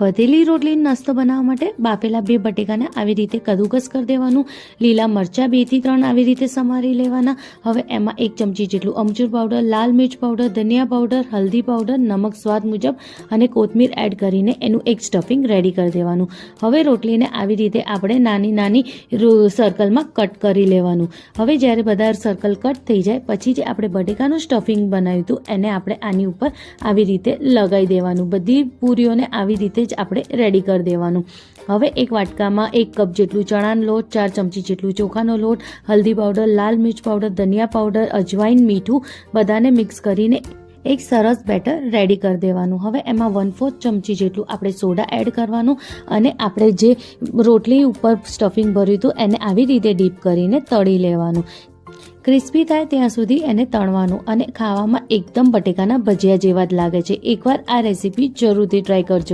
વધેલી રોટલીનો નાસ્તો બનાવવા માટે બાફેલા બે બટેકાને આવી રીતે કદુકસ કરી દેવાનું. લીલા મરચાં બેથી ત્રણ આવી રીતે સમારી લેવાના. હવે એમાં એક ચમચી જેટલું અમચૂર પાવડર લાલ મિર્ચ પાવડર ધનિયા પાવડર હલ્દી પાવડર નમક સ્વાદ મુજબ અને કોથમીર એડ કરીને એનું એક સ્ટફિંગ રેડી કરી દેવાનું. હવે રોટલીને આવી રીતે આપણે નાની નાની સર્કલમાં કટ કરી લેવાનું. હવે જ્યારે બધા સર્કલ કટ થઈ જાય, પછી જે આપણે બટેકાનું સ્ટફિંગ બનાવ્યું હતું, એને આપણે આની ઉપર આવી રીતે લગાવી દેવાનું. બધી પૂરીઓને આવી જ આપણે રેડી કરી દેવાનું. હવે એક વાટકામાં એક કપ જેટલું ચણાનો લોટ, ચાર ચમચી જેટલું ચોખાનો લોટ, હલ્દી પાવડર, લાલ મિર્ચ પાવડર, ધનિયા પાવડર અજવાઈન મીઠું, બધાને મિક્સ કરીને એક સરસ બેટર રેડી કરી દેવાનું. હવે એમાં વન ફોર્થ ચમચી જેટલું આપણે સોડા એડ કરવાનું અને આપણે જે રોટલી ઉપર સ્ટફિંગ ભર્યું હતું એને આવી રીતે ડીપ કરીને તળી લેવાનું. ક્રિસ્પી થાય ત્યાં સુધી એને તળવાનું અને ખાવામાં એકદમ બટેકાના ભજીયા જેવા જ લાગે છે. એકવાર આ રેસીપી જરૂરથી ટ્રાય કરજો.